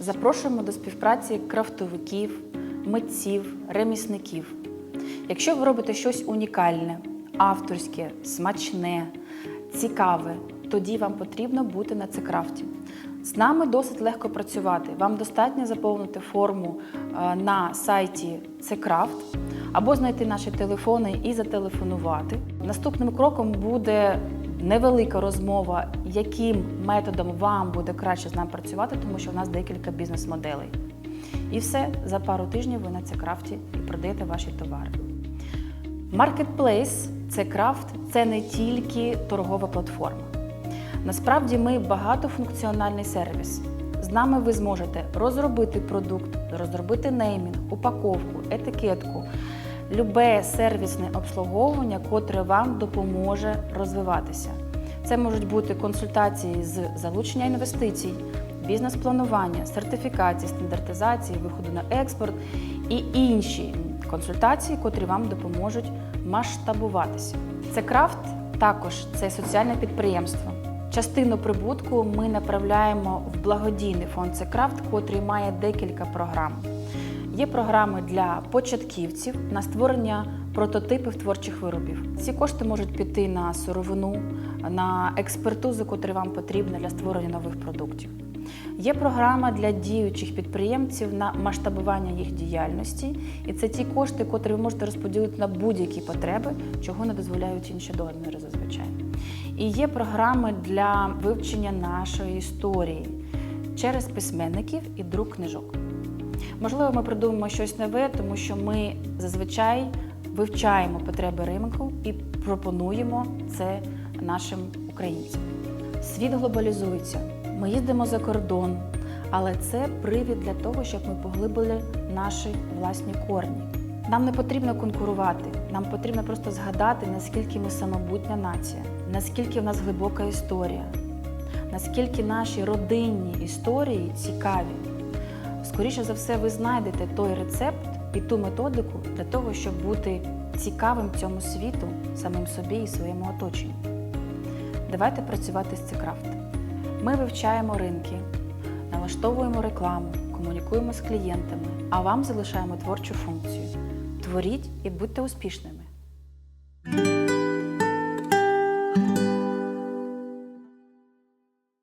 Запрошуємо до співпраці крафтовиків, митців, ремісників. Якщо ви робите щось унікальне, авторське, смачне, цікаве, тоді вам потрібно бути на цекрафті. З нами досить легко працювати. Вам достатньо заповнити форму е, на сайті Цекрафт або знайти наші телефони і зателефонувати. Наступним кроком буде невелика розмова, яким методом вам буде краще з нами працювати, тому що в нас декілька бізнес-моделей. І все за пару тижнів ви на Цекрафті і продаєте ваші товари. Marketplace – це крафт, це не тільки торгова платформа. Насправді ми багатофункціональний сервіс. З нами ви зможете розробити продукт, розробити неймінг, упаковку, етикетку, любе сервісне обслуговування, котре вам допоможе розвиватися. Це можуть бути консультації з залучення інвестицій, бізнес-планування, сертифікації, стандартизації, виходу на експорт і інші консультації, котрі вам допоможуть масштабуватися. Це крафт також це соціальне підприємство. Частину прибутку ми направляємо в благодійний фонд «Цекрафт», котрий має декілька програм. Є програми для початківців на створення прототипів творчих виробів. Ці кошти можуть піти на сировину, на експертизу, котра вам потрібна для створення нових продуктів. Є програма для діючих підприємців на масштабування їх діяльності, і це ті кошти, котрі ви можете розподілити на будь-які потреби, чого не дозволяють інші договори зазвичай. І є програми для вивчення нашої історії через письменників і друк книжок. Можливо, ми придумаємо щось нове, тому що ми зазвичай вивчаємо потреби ринку і пропонуємо це нашим українцям. Світ глобалізується, ми їздимо за кордон, але це привід для того, щоб ми поглибили наші власні корні. Нам не потрібно конкурувати, нам потрібно просто згадати, наскільки ми самобутня нація, наскільки в нас глибока історія, наскільки наші родинні історії цікаві. Скоріше за все, ви знайдете той рецепт і ту методику для того, щоб бути цікавим цьому світу, самим собі і своєму оточенню. Давайте працювати з Цекрафт. Ми вивчаємо ринки, налаштовуємо рекламу, комунікуємо з клієнтами, а вам залишаємо творчу функцію. Творіть і будьте успішними.